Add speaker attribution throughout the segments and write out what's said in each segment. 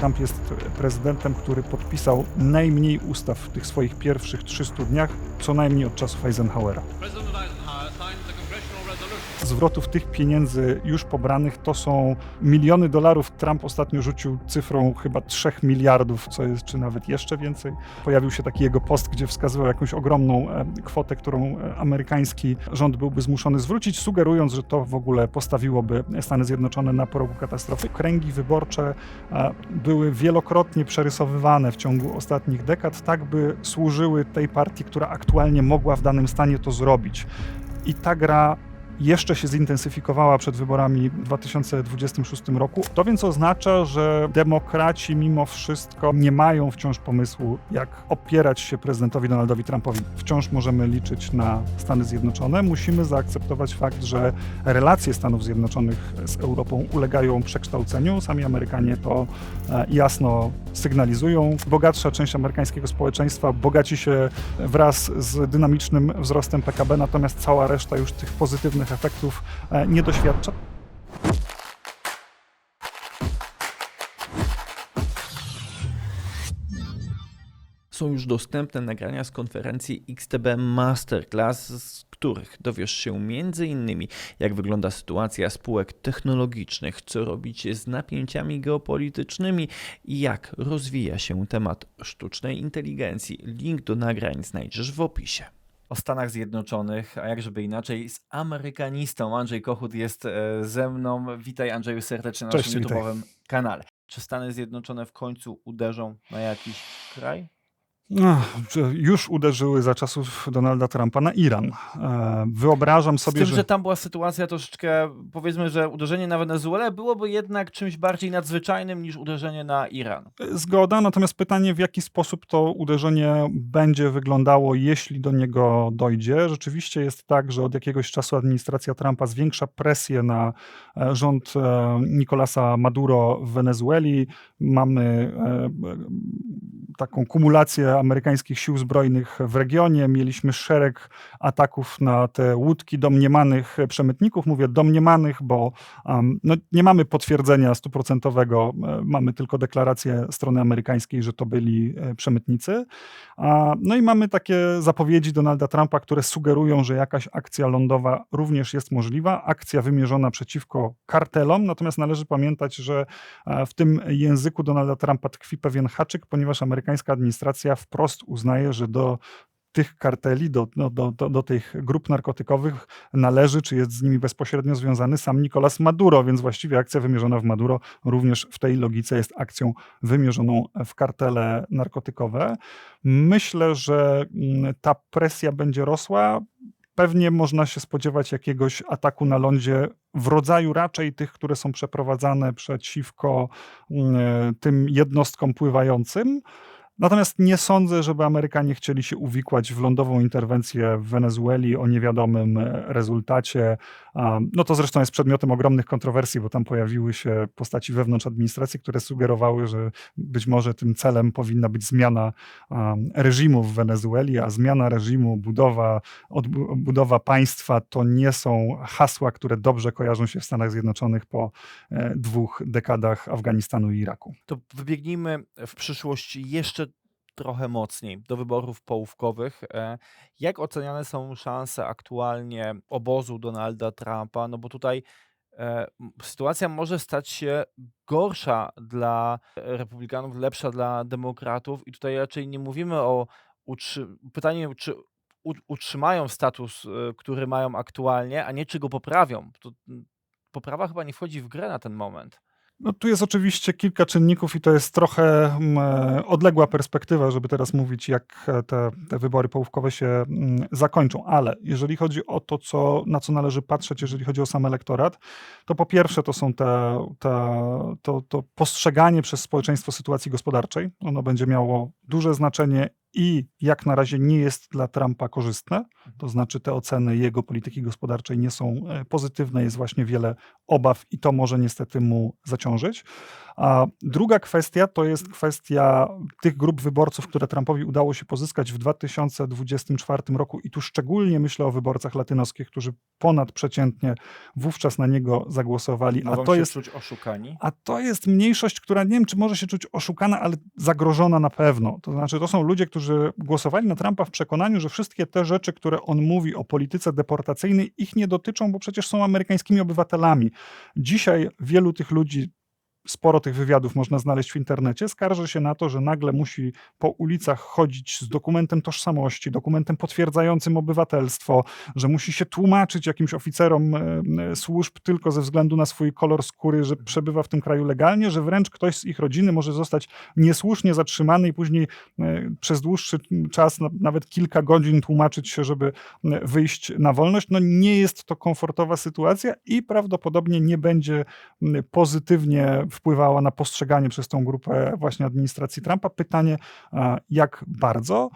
Speaker 1: Trump jest prezydentem, który podpisał najmniej ustaw w tych swoich pierwszych 300 dniach, co najmniej od czasów Eisenhowera. Zwrotów tych pieniędzy już pobranych to są miliony dolarów. Trump ostatnio rzucił cyfrą chyba 3 miliardów, co jest, czy nawet jeszcze więcej. Pojawił się taki jego post, gdzie wskazywał jakąś ogromną e, kwotę, którą e, amerykański rząd byłby zmuszony zwrócić, sugerując, że to w ogóle postawiłoby Stany Zjednoczone na progu katastrofy. Kręgi wyborcze e, były wielokrotnie przerysowywane w ciągu ostatnich dekad, tak by służyły tej partii, która aktualnie mogła w danym stanie to zrobić. I ta gra jeszcze się zintensyfikowała przed wyborami w 2026 roku. To więc oznacza, że demokraci mimo wszystko nie mają wciąż pomysłu, jak opierać się prezydentowi Donaldowi Trumpowi. Wciąż możemy liczyć na Stany Zjednoczone. Musimy zaakceptować fakt, że relacje Stanów Zjednoczonych z Europą ulegają przekształceniu. Sami Amerykanie to e, jasno sygnalizują. Bogatsza część amerykańskiego społeczeństwa bogaci się wraz z dynamicznym wzrostem PKB, natomiast cała reszta już tych pozytywnych efektów e, nie doświadcza.
Speaker 2: Są już dostępne nagrania z konferencji XTB Masterclass, z których dowiesz się m.in. jak wygląda sytuacja spółek technologicznych, co robić z napięciami geopolitycznymi i jak rozwija się temat sztucznej inteligencji. Link do nagrań znajdziesz w opisie. O Stanach Zjednoczonych, a jak żeby inaczej, z amerykanistą. Andrzej Kochut jest e, ze mną. Witaj Andrzeju serdecznie na
Speaker 1: Cześć,
Speaker 2: naszym
Speaker 1: witaj.
Speaker 2: YouTube'owym kanale. Czy Stany Zjednoczone w końcu uderzą na jakiś kraj?
Speaker 1: Już uderzyły za czasów Donalda Trumpa na Iran. E, Wyobrażam
Speaker 2: Z
Speaker 1: sobie,
Speaker 2: tym,
Speaker 1: że...
Speaker 2: że tam była sytuacja troszeczkę, powiedzmy, że uderzenie na Wenezuelę byłoby jednak czymś bardziej nadzwyczajnym niż uderzenie na Iran.
Speaker 1: Zgoda, natomiast pytanie, w jaki sposób to uderzenie będzie wyglądało, jeśli do niego dojdzie. Rzeczywiście jest tak, że od jakiegoś czasu administracja Trumpa zwiększa presję na e, rząd e, Nicolasa Maduro w Wenezueli. Mamy e, taką kumulację amerykańskich sił zbrojnych w regionie. Mieliśmy szereg ataków na te łódki domniemanych przemytników. Mówię domniemanych, bo um, no, nie mamy potwierdzenia stuprocentowego, e, mamy tylko deklarację strony amerykańskiej, że to byli e, przemytnicy. A, No i mamy takie zapowiedzi Donalda Trumpa, które sugerują, że jakaś akcja lądowa również jest możliwa. Akcja wymierzona przeciwko kartelom, natomiast należy pamiętać, że e, w tym języku Donalda Trumpa tkwi pewien haczyk, ponieważ amerykańska administracja wprost uznaje, że do tych karteli, do, do, do, do, do tych grup narkotykowych należy, czy jest z nimi bezpośrednio związany sam Nicolas Maduro, więc właściwie akcja wymierzona w Maduro również w tej logice jest akcją wymierzoną w kartele narkotykowe. Myślę, że mm, ta presja będzie rosła. Pewnie można się spodziewać jakiegoś ataku na lądzie w rodzaju raczej tych, które są przeprowadzane przeciwko mm, tym jednostkom pływającym. Natomiast nie sądzę, żeby Amerykanie chcieli się uwikłać w lądową interwencję w Wenezueli o niewiadomym e, rezultacie. No to zresztą jest przedmiotem ogromnych kontrowersji, bo tam pojawiły się postaci wewnątrz administracji, które sugerowały, że być może tym celem powinna być zmiana reżimu w Wenezueli, a zmiana reżimu, budowa, budowa państwa to nie są hasła, które dobrze kojarzą się w Stanach Zjednoczonych po e, dwóch dekadach Afganistanu i Iraku.
Speaker 2: To wybiegnijmy w przyszłość jeszcze trochę mocniej do wyborów połówkowych. E, Jak oceniane są szanse aktualnie obozu Donalda Trumpa? No bo tutaj e, sytuacja może stać się gorsza dla republikanów, lepsza dla demokratów i tutaj raczej nie mówimy o utrzy- pytanie, czy utrzymają status, e, który mają aktualnie, a nie czy go poprawią. To, poprawa chyba nie wchodzi w grę na ten moment.
Speaker 1: No, tu jest oczywiście kilka czynników i to jest trochę mm, e, odległa perspektywa, żeby teraz mówić, jak e, te, te wybory połówkowe się mm, zakończą. Ale jeżeli chodzi o to, co, na co należy patrzeć, jeżeli chodzi o sam elektorat, to po pierwsze to są te, te, to, to postrzeganie przez społeczeństwo sytuacji gospodarczej. Ono będzie miało duże znaczenie i jak na razie nie jest dla Trumpa korzystne. To znaczy te oceny jego polityki gospodarczej nie są e, pozytywne, jest właśnie wiele obaw i to może niestety mu zaciążyć. A druga kwestia to jest kwestia tych grup wyborców, które Trumpowi udało się pozyskać w 2024 roku i tu szczególnie myślę o wyborcach latynoskich, którzy ponadprzeciętnie wówczas na niego zagłosowali, a
Speaker 2: Mogą
Speaker 1: to
Speaker 2: się
Speaker 1: jest
Speaker 2: czuć oszukani.
Speaker 1: a to jest mniejszość, która nie wiem, czy może się czuć oszukana, ale zagrożona na pewno. To znaczy, to są ludzie, którzy głosowali na Trumpa w przekonaniu, że wszystkie te rzeczy, które on mówi o polityce deportacyjnej, ich nie dotyczą, bo przecież są amerykańskimi obywatelami. Dzisiaj wielu tych ludzi. Sporo tych wywiadów można znaleźć w internecie. Skarży się na to, że nagle musi po ulicach chodzić z dokumentem tożsamości, dokumentem potwierdzającym obywatelstwo, że musi się tłumaczyć jakimś oficerom służb tylko ze względu na swój kolor skóry, że przebywa w tym kraju legalnie, że wręcz ktoś z ich rodziny może zostać niesłusznie zatrzymany i później e, przez dłuższy czas, na- nawet kilka godzin tłumaczyć się, żeby e, wyjść na wolność. No nie jest to komfortowa sytuacja i prawdopodobnie nie będzie pozytywnie wpływała na postrzeganie przez tą grupę właśnie administracji Trumpa. Pytanie, jak bardzo?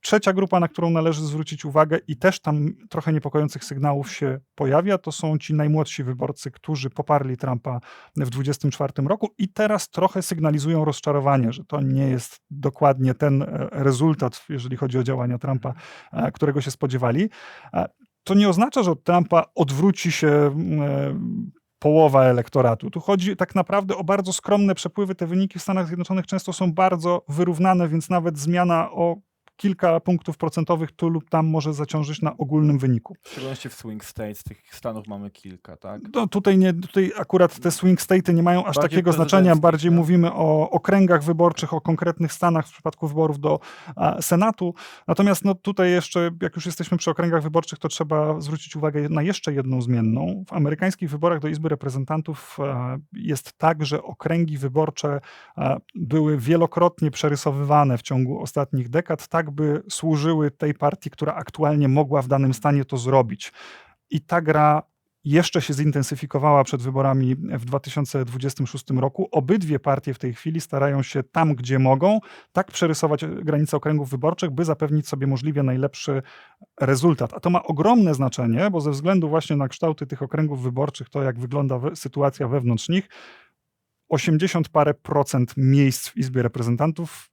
Speaker 1: Trzecia grupa, na którą należy zwrócić uwagę i też tam trochę niepokojących sygnałów się pojawia, to są ci najmłodsi wyborcy, którzy poparli Trumpa w 2024 roku i teraz trochę sygnalizują rozczarowanie, że to nie jest dokładnie ten e, rezultat, jeżeli chodzi o działania Trumpa, którego się spodziewali. To nie oznacza, że od Trumpa odwróci się e, połowa elektoratu. Tu chodzi tak naprawdę o bardzo skromne przepływy. Te wyniki w Stanach Zjednoczonych często są bardzo wyrównane, więc nawet zmiana o kilka punktów procentowych tu lub tam może zaciążyć na ogólnym wyniku.
Speaker 2: W szczególności w swing states, tych stanów mamy kilka, tak?
Speaker 1: No tutaj, nie, tutaj akurat te swing state'y nie mają aż
Speaker 2: Bardziej
Speaker 1: takiego znaczenia,
Speaker 2: prezydenckich,
Speaker 1: bardziej
Speaker 2: tak?
Speaker 1: mówimy o okręgach wyborczych, o konkretnych stanach w przypadku wyborów do a, Senatu. Natomiast no, tutaj jeszcze, jak już jesteśmy przy okręgach wyborczych, to trzeba zwrócić uwagę na jeszcze jedną zmienną. W amerykańskich wyborach do Izby Reprezentantów a, jest tak, że okręgi wyborcze a, były wielokrotnie przerysowywane w ciągu ostatnich dekad, tak by służyły tej partii, która aktualnie mogła w danym stanie to zrobić. I ta gra jeszcze się zintensyfikowała przed wyborami w 2026 roku. Obydwie partie w tej chwili starają się tam, gdzie mogą, tak przerysować granice okręgów wyborczych, by zapewnić sobie możliwie najlepszy rezultat. A to ma ogromne znaczenie, bo ze względu właśnie na kształty tych okręgów wyborczych, to jak wygląda sytuacja wewnątrz nich, 80 parę procent miejsc w Izbie Reprezentantów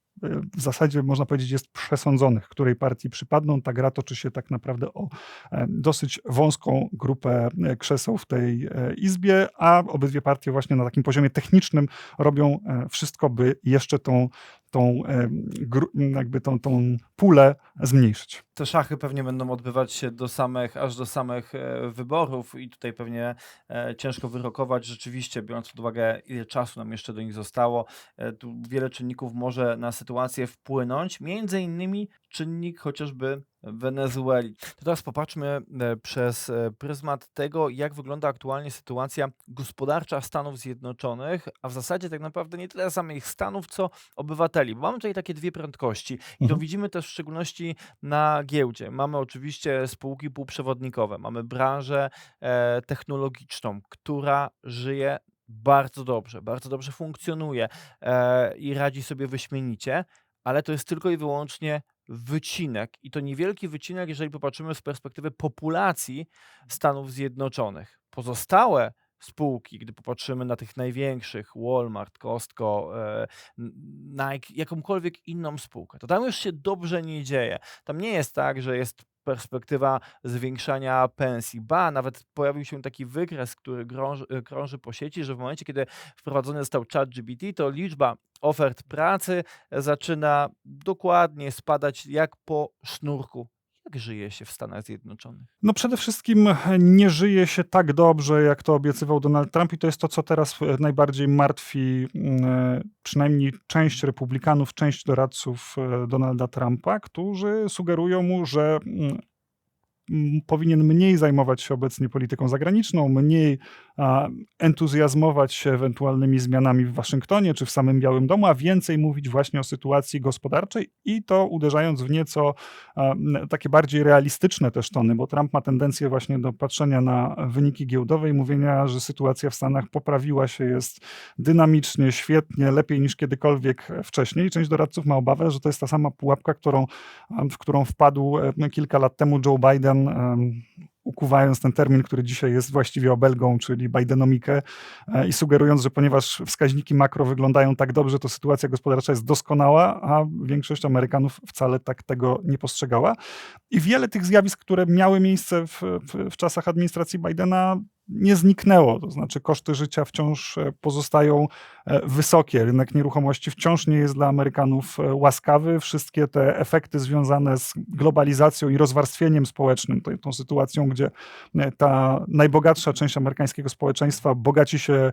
Speaker 1: w zasadzie można powiedzieć jest przesądzonych, której partii przypadną. Ta gra toczy się tak naprawdę o e, dosyć wąską grupę e, krzeseł w tej e, izbie, a obydwie partie właśnie na takim poziomie technicznym robią wszystko, by jeszcze tą, tą, jakby tą, tą pulę zmniejszyć.
Speaker 2: Te szachy pewnie będą odbywać się do samych, aż do samych e, wyborów i tutaj pewnie e, ciężko wyrokować rzeczywiście, biorąc pod uwagę, ile czasu nam jeszcze do nich zostało. E, tu wiele czynników może na sytuację wpłynąć, między innymi czynnik chociażby Wenezueli. To teraz popatrzmy e, przez e, pryzmat tego, jak wygląda aktualnie sytuacja gospodarcza Stanów Zjednoczonych, a w zasadzie tak naprawdę nie tyle samych Stanów, co obywateli. Bo mamy tutaj takie dwie prędkości i to
Speaker 1: Mhm.
Speaker 2: widzimy też w szczególności na giełdzie. Mamy oczywiście spółki półprzewodnikowe, mamy branżę e, technologiczną, która żyje bardzo dobrze, bardzo dobrze funkcjonuje i radzi sobie wyśmienicie, ale to jest tylko i wyłącznie wycinek i to niewielki wycinek, jeżeli popatrzymy z perspektywy populacji Stanów Zjednoczonych. Pozostałe spółki, gdy popatrzymy na tych największych, Walmart, Costco, e, Nike, jakąkolwiek inną spółkę, to tam już się dobrze nie dzieje. Tam nie jest tak, że jest perspektywa zwiększania pensji. Ba, nawet pojawił się taki wykres, który krąży, krąży po sieci, że w momencie, kiedy wprowadzony został ChatGPT, to liczba ofert pracy zaczyna dokładnie spadać jak po sznurku. Jak żyje się w Stanach Zjednoczonych?
Speaker 1: No przede wszystkim nie żyje się tak dobrze, jak to obiecywał Donald Trump i to jest to, co teraz e, najbardziej martwi mm, przynajmniej część republikanów, część doradców e, Donalda Trumpa, którzy sugerują mu, że mm, powinien mniej zajmować się obecnie polityką zagraniczną, mniej entuzjazmować się ewentualnymi zmianami w Waszyngtonie czy w samym Białym Domu, a więcej mówić właśnie o sytuacji gospodarczej i to uderzając w nieco takie bardziej realistyczne też tony, bo Trump ma tendencję właśnie do patrzenia na wyniki giełdowe i mówienia, że sytuacja w Stanach poprawiła się, jest dynamicznie, świetnie, lepiej niż kiedykolwiek wcześniej. Część doradców ma obawę, że to jest ta sama pułapka, którą, w którą wpadł e, kilka lat temu Joe Biden, ukuwając ten termin, który dzisiaj jest właściwie obelgą, czyli Bidenomikę e, i sugerując, że ponieważ wskaźniki makro wyglądają tak dobrze, to sytuacja gospodarcza jest doskonała, a większość Amerykanów wcale tak tego nie postrzegała. I wiele tych zjawisk, które miały miejsce w, w, w czasach administracji Bidena, nie zniknęło. To znaczy, koszty życia wciąż e, pozostają e, wysokie. Rynek nieruchomości wciąż nie jest dla Amerykanów e, łaskawy. Wszystkie te efekty związane z globalizacją i rozwarstwieniem społecznym, tą, tą sytuacją, gdzie ta najbogatsza część amerykańskiego społeczeństwa bogaci się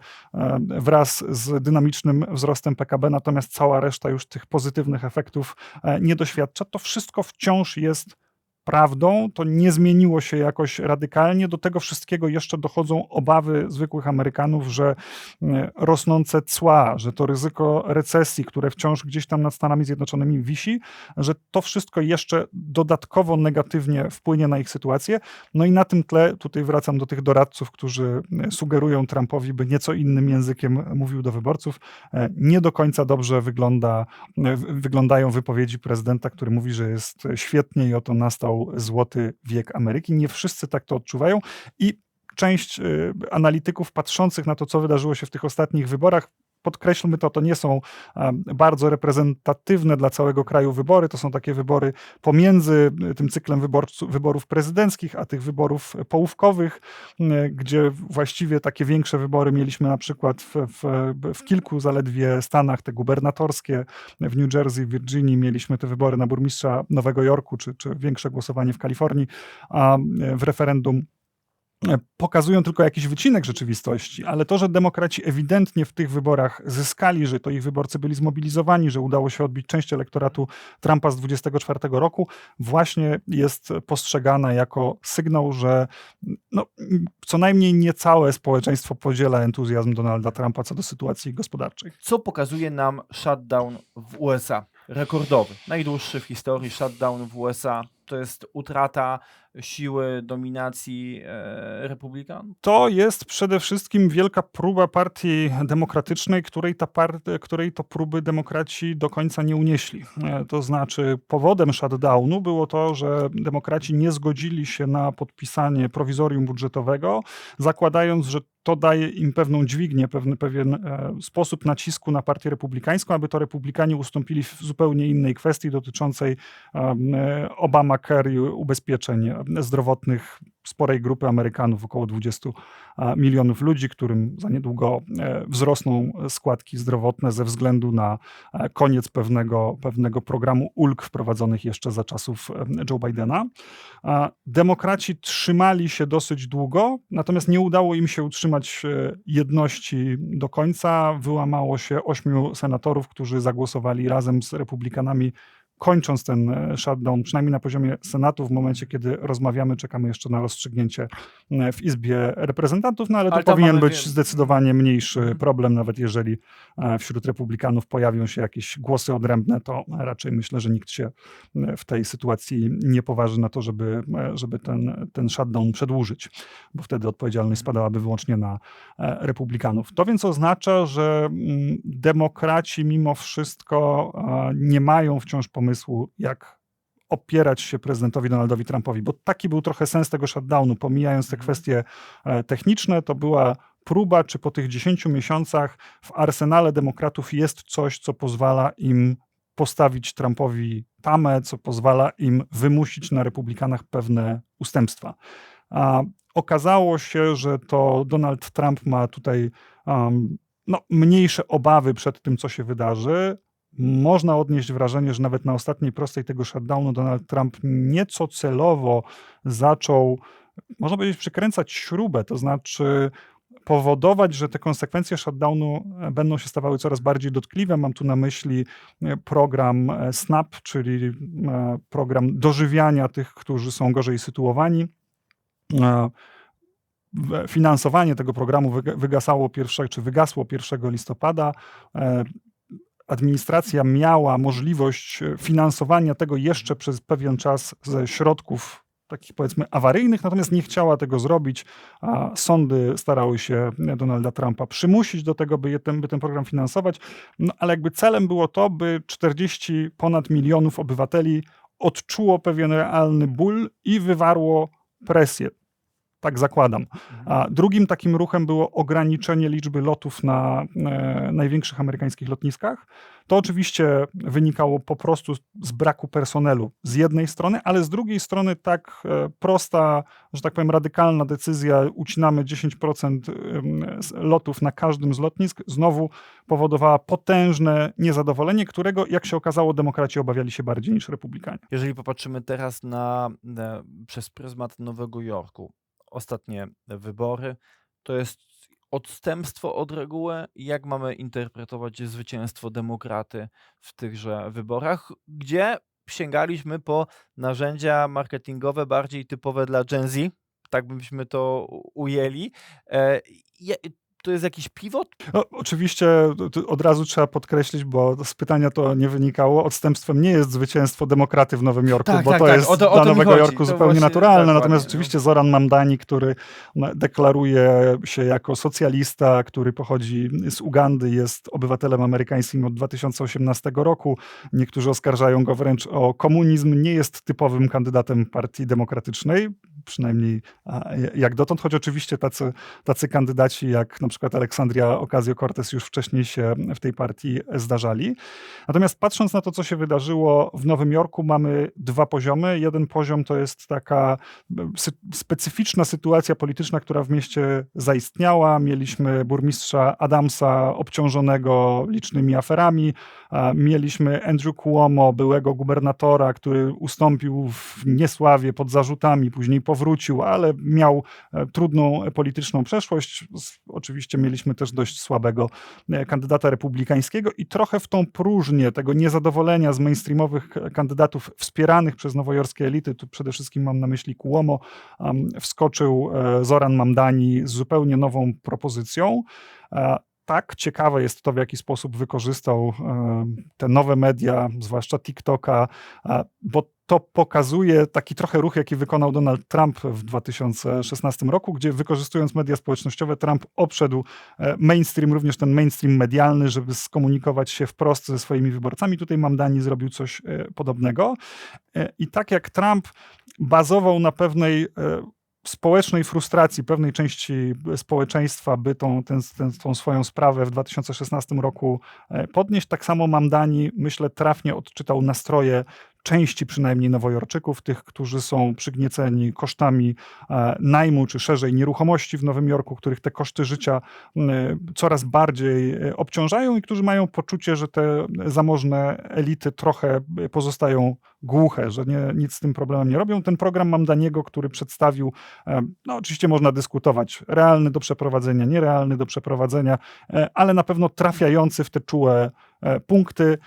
Speaker 1: wraz z dynamicznym wzrostem PKB, natomiast cała reszta już tych pozytywnych efektów nie doświadcza. To wszystko wciąż jest prawdą, to nie zmieniło się jakoś radykalnie. Do tego wszystkiego jeszcze dochodzą obawy zwykłych Amerykanów, że e, rosnące cła, że to ryzyko recesji, które wciąż gdzieś tam nad Stanami Zjednoczonymi wisi, że to wszystko jeszcze dodatkowo negatywnie wpłynie na ich sytuację. No i na tym tle, tutaj wracam do tych doradców, którzy e, sugerują Trumpowi, by nieco innym językiem mówił do wyborców. E, Nie do końca dobrze wygląda, wyglądają wypowiedzi prezydenta, który mówi, że jest świetnie i oto nastał złoty wiek Ameryki. Nie wszyscy tak to odczuwają i część y, analityków patrzących na to, co wydarzyło się w tych ostatnich wyborach, podkreślmy to, to nie są bardzo reprezentatywne dla całego kraju wybory, to są takie wybory pomiędzy y, tym cyklem wyborcu, wyborów prezydenckich, a tych wyborów połówkowych, y, gdzie właściwie takie większe wybory mieliśmy na przykład w, w, w kilku zaledwie stanach, te gubernatorskie, w New Jersey, Virginii, mieliśmy te wybory na burmistrza Nowego Jorku, czy, czy większe głosowanie w Kalifornii, a w referendum e, pokazują tylko jakiś wycinek rzeczywistości, ale to, że demokraci ewidentnie w tych wyborach zyskali, że to ich wyborcy byli zmobilizowani, że udało się odbić część elektoratu Trumpa z 24 roku, właśnie jest postrzegana jako sygnał, że no, co najmniej nie całe społeczeństwo podziela entuzjazm Donalda Trumpa co do sytuacji gospodarczej.
Speaker 2: Co pokazuje nam shutdown w USA? Rekordowy, najdłuższy w historii shutdown w USA. To jest utrata siły dominacji e, republikanów.
Speaker 1: To jest przede wszystkim wielka próba partii demokratycznej, której, ta part, której to próby demokraci do końca nie unieśli. E, To znaczy, powodem shutdownu było to, że demokraci nie zgodzili się na podpisanie prowizorium budżetowego, zakładając, że to daje im pewną dźwignię, pewien, pewien e, sposób nacisku na partię republikańską, aby to republikanie ustąpili w zupełnie innej kwestii dotyczącej em, e, Obamacare i ubezpieczeń zdrowotnych sporej grupy Amerykanów, około 20 a, milionów ludzi, którym za niedługo e, wzrosną składki zdrowotne ze względu na e, koniec pewnego, pewnego programu ulg wprowadzonych jeszcze za czasów e, Joe Bidena. Demokraci trzymali się dosyć długo, natomiast nie udało im się utrzymać jedności do końca. Wyłamało się ośmiu senatorów, którzy zagłosowali razem z republikanami kończąc ten e, shutdown, przynajmniej na poziomie Senatu, w momencie, kiedy rozmawiamy, czekamy jeszcze na rozstrzygnięcie e, w Izbie Reprezentantów, no ale to
Speaker 2: Ale tam
Speaker 1: powinien być
Speaker 2: wie-
Speaker 1: zdecydowanie mniejszy
Speaker 2: Mhm.
Speaker 1: problem, nawet jeżeli e, wśród republikanów pojawią się jakieś głosy odrębne, to raczej myślę, że nikt się w tej sytuacji nie poważy na to, żeby, żeby ten, ten shutdown przedłużyć, bo wtedy odpowiedzialność spadałaby wyłącznie na republikanów. To więc oznacza, że mm, demokraci mimo wszystko nie mają wciąż pomysłu, jak opierać się prezydentowi Donaldowi Trumpowi, bo taki był trochę sens tego shutdownu, pomijając te
Speaker 2: Mhm.
Speaker 1: kwestie e, techniczne, to była próba, czy po tych 10 miesiącach w arsenale demokratów jest coś, co pozwala im postawić Trumpowi tamę, co pozwala im wymusić na republikanach pewne ustępstwa. A okazało się, że to Donald Trump ma tutaj um, no, mniejsze obawy przed tym, co się wydarzy. Można odnieść wrażenie, że nawet na ostatniej prostej tego shutdownu Donald Trump nieco celowo zaczął, można powiedzieć, przykręcać śrubę, to znaczy powodować, że te konsekwencje shutdownu e, będą się stawały coraz bardziej dotkliwe. Mam tu na myśli e, program e, SNAP, czyli program dożywiania tych, którzy są gorzej sytuowani. Finansowanie tego programu wyga- wygasało pierwsze, czy wygasło 1 listopada. E, Administracja miała możliwość e, finansowania tego jeszcze przez pewien czas ze środków takich powiedzmy awaryjnych, natomiast nie chciała tego zrobić, a sądy starały się Donalda Trumpa przymusić do tego, by, ten, by ten program finansować, no, ale jakby celem było to, by 40 ponad milionów obywateli odczuło pewien realny ból i wywarło presję. Tak zakładam. A drugim takim ruchem było ograniczenie liczby lotów na e, największych amerykańskich lotniskach. To oczywiście wynikało po prostu z braku personelu z jednej strony, ale z drugiej strony tak e, prosta, że tak powiem, radykalna decyzja, ucinamy 10% ym, z lotów na każdym z lotnisk, znowu powodowała potężne niezadowolenie, którego, jak się okazało, demokraci obawiali się bardziej niż republikanie.
Speaker 2: Jeżeli popatrzymy teraz na, na przez pryzmat Nowego Jorku, ostatnie wybory, to jest odstępstwo od reguły. Jak mamy interpretować zwycięstwo demokraty w tychże wyborach, gdzie sięgaliśmy po narzędzia marketingowe bardziej typowe dla Gen Z, tak byśmy to ujęli. To jest jakiś pivot?
Speaker 1: No, oczywiście od razu trzeba podkreślić, bo z pytania to nie wynikało. Odstępstwem nie jest zwycięstwo demokraty w Nowym Jorku,
Speaker 2: Tak,
Speaker 1: bo
Speaker 2: tak,
Speaker 1: to
Speaker 2: tak,
Speaker 1: jest
Speaker 2: o to- o
Speaker 1: dla Nowego
Speaker 2: chodzi.
Speaker 1: Jorku
Speaker 2: To
Speaker 1: zupełnie
Speaker 2: właśnie-
Speaker 1: naturalne.
Speaker 2: dokładnie,
Speaker 1: Natomiast
Speaker 2: no.
Speaker 1: oczywiście Zoran Mamdani, który no, deklaruje się jako socjalista, który pochodzi z Ugandy, jest obywatelem amerykańskim od 2018 roku. Niektórzy oskarżają go wręcz o komunizm. Nie jest typowym kandydatem Partii Demokratycznej, przynajmniej jak dotąd, choć oczywiście tacy, tacy kandydaci jak na przykład Aleksandria Ocasio-Cortez już wcześniej się w tej partii zdarzali. Natomiast patrząc na to, co się wydarzyło w Nowym Jorku, mamy dwa poziomy. Jeden poziom to jest taka e, specyficzna sytuacja polityczna, która w mieście zaistniała. Mieliśmy burmistrza Adamsa obciążonego licznymi aferami. Mieliśmy Andrew Cuomo, byłego gubernatora, który ustąpił w niesławie pod zarzutami, później powrócił, ale miał e, trudną polityczną przeszłość. Oczywiście mieliśmy też dość słabego e, kandydata republikańskiego i trochę w tą próżnię tego niezadowolenia z mainstreamowych k- kandydatów wspieranych przez nowojorskie elity, tu przede wszystkim mam na myśli Cuomo, wskoczył e, Zoran Mamdani z zupełnie nową propozycją. Tak, ciekawe jest to, w jaki sposób wykorzystał e, te nowe media, zwłaszcza TikToka, bo to pokazuje taki trochę ruch, jaki wykonał Donald Trump w 2016 roku, gdzie wykorzystując media społecznościowe, Trump obszedł e, mainstream, również ten mainstream medialny, żeby skomunikować się wprost ze swoimi wyborcami. Tutaj Mamdani zrobił coś e, podobnego. I tak jak Trump bazował na pewnej społecznej frustracji pewnej części społeczeństwa, by tą, ten, ten, tą swoją sprawę w 2016 roku e, podnieść, tak samo Mamdani, myślę, trafnie odczytał nastroje części przynajmniej Nowojorczyków, tych, którzy są przygnieceni kosztami e, najmu, czy szerzej nieruchomości w Nowym Jorku, których te koszty życia coraz bardziej e, obciążają i którzy mają poczucie, że te zamożne elity trochę pozostają głuche, że nie, nic z tym problemem nie robią. Ten program Mamdaniego, który przedstawił, e, no oczywiście można dyskutować, realny do przeprowadzenia, nierealny do przeprowadzenia, e, ale na pewno trafiający w te czułe e, punkty,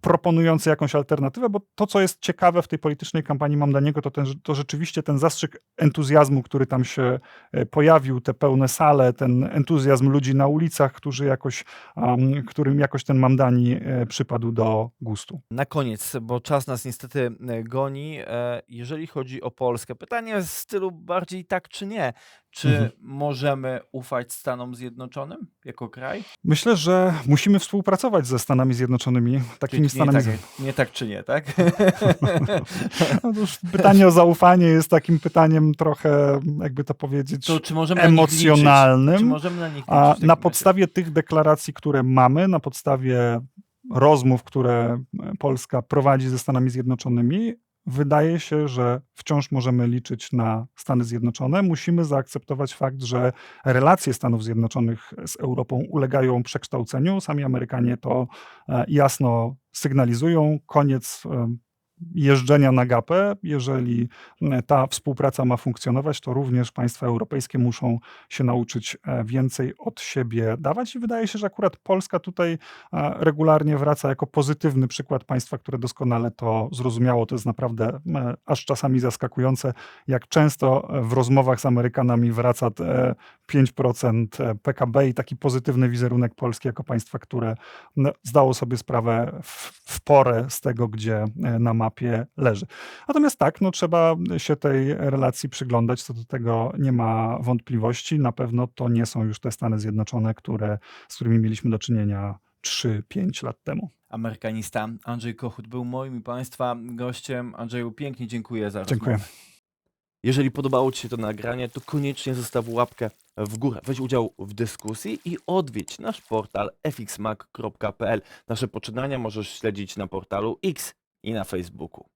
Speaker 1: proponujący jakąś alternatywę, bo to, co jest ciekawe w tej politycznej kampanii Mamdaniego, to, ten, to rzeczywiście ten zastrzyk entuzjazmu, który tam się pojawił, te pełne sale, ten entuzjazm ludzi na ulicach, którzy jakoś, um, którym jakoś ten Mamdani przypadł do gustu.
Speaker 2: Na koniec, bo czas nas niestety e, goni. e, Jeżeli chodzi o Polskę, pytanie w stylu bardziej tak czy nie. Czy
Speaker 1: Mhm.
Speaker 2: możemy ufać Stanom Zjednoczonym jako kraj?
Speaker 1: Myślę, że musimy współpracować ze Stanami Zjednoczonymi, takimi
Speaker 2: nie,
Speaker 1: Stanami.
Speaker 2: tak, nie tak czy nie, tak?
Speaker 1: No pytanie o zaufanie jest takim pytaniem trochę, jakby to powiedzieć,
Speaker 2: To czy możemy na nich liczyć?
Speaker 1: emocjonalnym.
Speaker 2: Czy możemy na nich liczyć?
Speaker 1: A na
Speaker 2: razie?
Speaker 1: podstawie tych deklaracji, które mamy, na podstawie rozmów, które Polska prowadzi ze Stanami Zjednoczonymi, wydaje się, że wciąż możemy liczyć na Stany Zjednoczone. Musimy zaakceptować fakt, że relacje Stanów Zjednoczonych z Europą ulegają przekształceniu. Sami Amerykanie to e, jasno sygnalizują. Koniec e, jeżdżenia na gapę. Jeżeli e, ta współpraca ma funkcjonować, to również państwa europejskie muszą się nauczyć e, więcej od siebie dawać i wydaje się, że akurat Polska tutaj e, regularnie wraca jako pozytywny przykład państwa, które doskonale to zrozumiało. To jest naprawdę e, aż czasami zaskakujące, jak często w rozmowach z Amerykanami wraca te 5% PKB i taki pozytywny wizerunek Polski jako państwa, które zdało sobie sprawę w, porę z tego, gdzie e, na mapie leży. Natomiast tak, no, trzeba się tej relacji przyglądać, co do tego nie ma wątpliwości. Na pewno to nie są już te Stany Zjednoczone, które, z którymi mieliśmy do czynienia 3-5 lat temu.
Speaker 2: Amerykanista Andrzej Kochut był moim i Państwa gościem. Andrzeju, pięknie dziękuję za
Speaker 1: Dziękuję.
Speaker 2: rozmowę. Jeżeli podobało Ci się to nagranie, to koniecznie zostaw łapkę w górę. Weź udział w dyskusji i odwiedź nasz portal fxmac.pl. Nasze poczynania możesz śledzić na portalu X i na Facebooku.